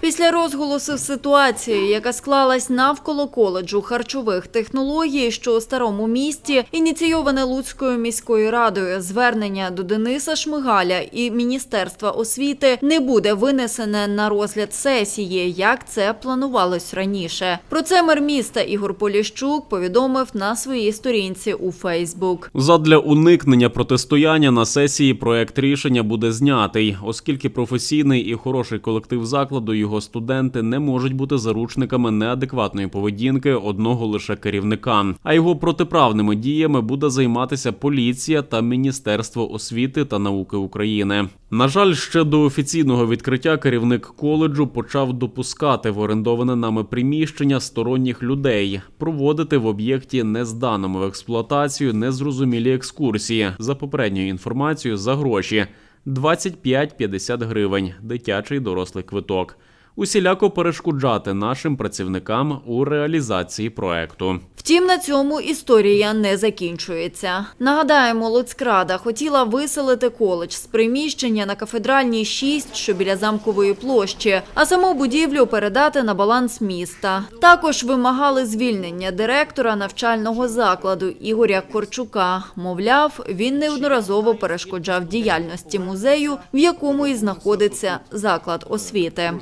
Після розголосу ситуації, яка склалась навколо коледжу харчових технологій, що у старому місті, ініційоване Луцькою міською радою звернення до Дениса Шмигаля і Міністерства освіти не буде винесене на розгляд сесії, як це планувалось раніше. Про це мер міста Ігор Поліщук повідомив на своїй сторінці у Фейсбук. Задля уникнення протистояння на сесії проект рішення буде знятий, оскільки професійний і хороший колектив закладу його студенти не можуть бути заручниками неадекватної поведінки одного лише керівника. А його протиправними діями буде займатися поліція та Міністерство освіти та науки України. На жаль, ще до офіційного відкриття керівник коледжу почав допускати в орендоване нами приміщення сторонніх людей, проводити в об'єкті незданому в експлуатацію незрозумілі екскурсії за попередньою інформацією за гроші 25-50 гривень, дитячий дорослий квиток. Усіляко перешкоджати нашим працівникам у реалізації проекту. Втім, на цьому історія не закінчується. Нагадаємо, Луцькрада хотіла виселити коледж з приміщення на кафедральній 6, що біля замкової площі, а саму будівлю передати на баланс міста. Також вимагали звільнення директора навчального закладу Ігоря Корчука. Мовляв, він неодноразово перешкоджав діяльності музею, в якому і знаходиться заклад освіти.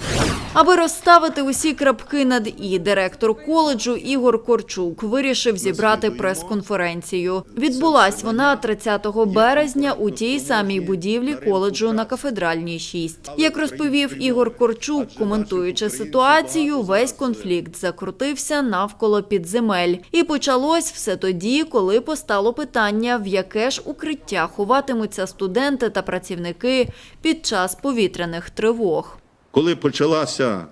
Аби розставити усі крапки над і, директор коледжу Ігор Корчук вирішив зібрати прес-конференцію. Відбулась вона 30 березня у тій самій будівлі коледжу на кафедральній 6. Як розповів Ігор Корчук, коментуючи ситуацію, весь конфлікт закрутився навколо підземель. І почалось все тоді, коли постало питання, в яке ж укриття ховатимуться студенти та працівники під час повітряних тривог. Коли почалася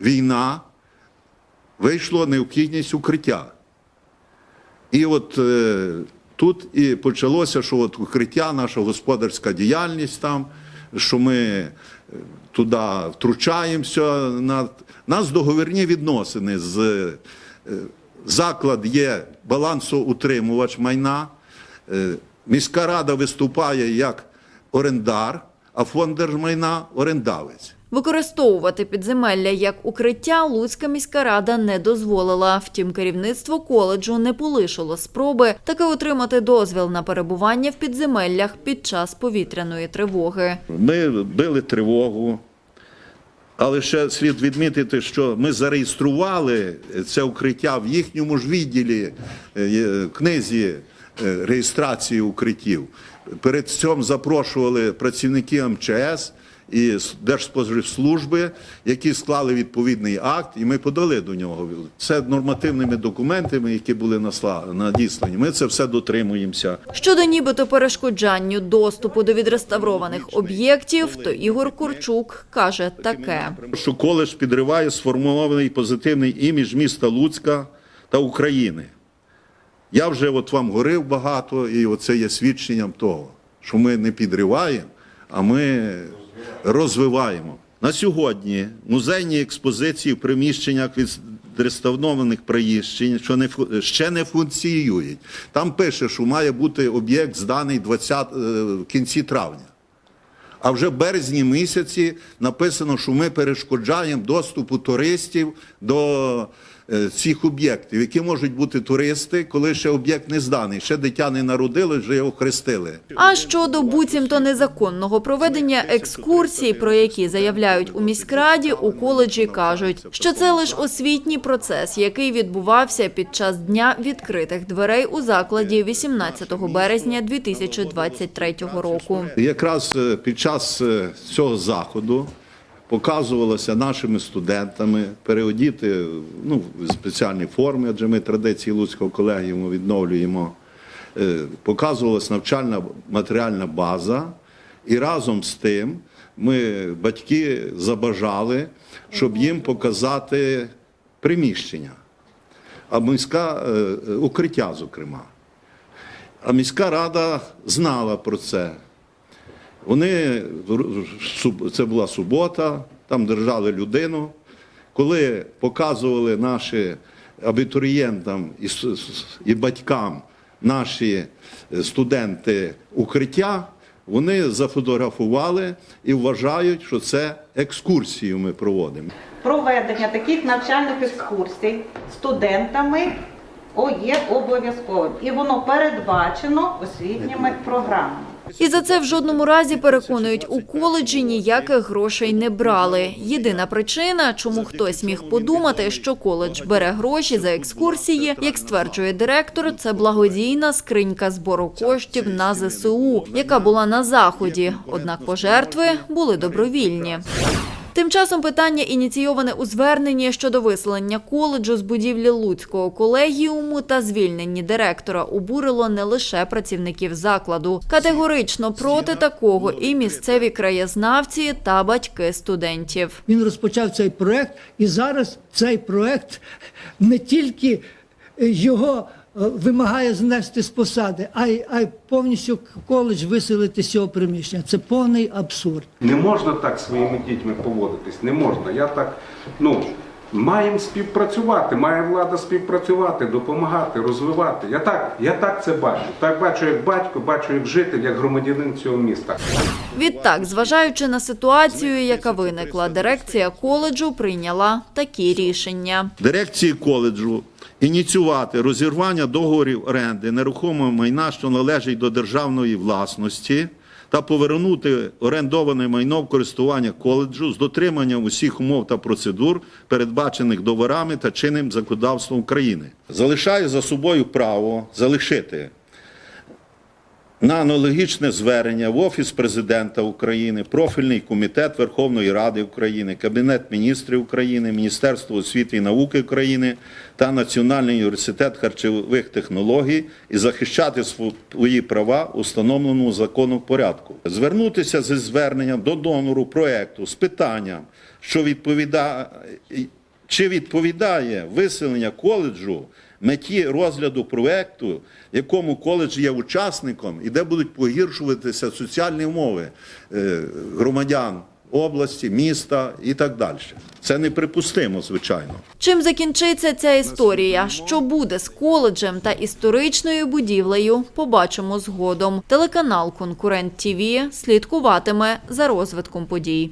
війна, вийшла необхідність укриття. І от е, тут і почалося, що от укриття, наша господарська діяльність там, що ми е, туди втручаємося. На, нас договірні відносини з е, заклад є балансоутримувач майна. Е, Міська рада виступає як орендар, а фонд держмайна орендавець. Використовувати підземелля як укриття Луцька міська рада не дозволила. Втім, керівництво коледжу не полишило спроби таки отримати дозвіл на перебування в підземеллях під час повітряної тривоги. Ми били тривогу, але ще слід відмітити, що ми зареєстрували це укриття в їхньому ж відділі е, книзі е, реєстрації укриттів. Перед цим запрошували працівники МЧС і Держспоживслужби, які склали відповідний акт, і ми подали до нього. Це нормативними документами, які були надіслані. Ми це все дотримуємося. Щодо нібито перешкоджанню доступу до відреставрованих об'єктів, то Ігор Курчук каже таке. що коледж підриває сформований позитивний імідж міста Луцька та України. Я вже от вам говорив багато, і оце є свідченням того, що ми не підриваємо, а ми розвиваємо. На сьогодні музейні експозиції в приміщеннях відреставрованих приміщень, що не ще не функціонують. Там пише, що має бути об'єкт зданий 20, е, в кінці травня. А вже в березні місяці написано, що ми перешкоджаємо доступу туристів до цих об'єктів, які можуть бути туристи, коли ще об'єкт не зданий, ще дитя не народилось, вже його хрестили. А щодо буцімто незаконного проведення екскурсій, про які заявляють у міськраді, у коледжі кажуть, що це лише освітній процес, який відбувався під час дня відкритих дверей у закладі 18 березня 2023 року. Якраз е, під час е, цього заходу показувалося нашими студентами переодіти ну, в спеціальні форми, адже ми традиції Луцького колегіуму відновлюємо. Е, Показувалася навчальна матеріальна база, і разом з тим ми, батьки, забажали, щоб їм показати приміщення, а міська е, е, укриття, зокрема. А міська рада знала про це. Вони це була субота, там держали людину. Коли показували наші абітурієнтам і, і батькам наші студенти укриття, Вони зафотографували і вважають, що це екскурсію ми проводимо. Проведення таких навчальних екскурсій студентами є обов'язковим. І воно передбачено освітніми програмами. І за це в жодному разі переконують, у коледжі ніяких грошей не брали. Єдина причина, чому хтось міг подумати, що коледж бере гроші за екскурсії, як стверджує директор, це благодійна скринька збору коштів на ЗСУ, яка була на заході. Однак пожертви були добровільні. Тим часом питання ініційоване у зверненні щодо виселення коледжу з будівлі Луцького колегіуму та звільненні директора обурило не лише працівників закладу. Категорично проти такого і місцеві краєзнавці та батьки студентів. Він розпочав цей проект, і зараз цей проект не тільки його вимагає знести з посади, а й, а й повністю коледж виселити з цього приміщення. Це повний абсурд. Не можна так своїми дітьми поводитись. Не можна. Я так, ну, маємо співпрацювати, має влада співпрацювати, допомагати, розвивати. Я так, я так це бачу. Так бачу як батько, бачу як житель, як громадянин цього міста. Відтак, зважаючи на ситуацію, яка виникла, дирекція коледжу прийняла такі рішення. Дирекції коледжу ініціювати розірвання договорів оренди нерухомого майна, що належить до державної власності, та повернути орендоване майно в користування коледжу з дотриманням усіх умов та процедур, передбачених договорами та чинним законодавством України. Залишаю за собою право залишити на аналогічне звернення в Офіс президента України, профільний комітет Верховної Ради України, Кабінет міністрів України, Міністерство освіти і науки України та Національний університет харчових технологій і захищати свої права у встановленому законом порядку. Звернутися зі зверненням до донору проекту з питанням, що відповідає чи відповідає виселення коледжу меті розгляду проекту, якому коледж є учасником, і де будуть погіршуватися соціальні умови е, громадян області, міста і так далі. Це неприпустимо, звичайно. Чим закінчиться ця історія? Що буде з коледжем та історичною будівлею? Побачимо згодом. Телеканал Конкурент ТІВІ слідкуватиме за розвитком подій.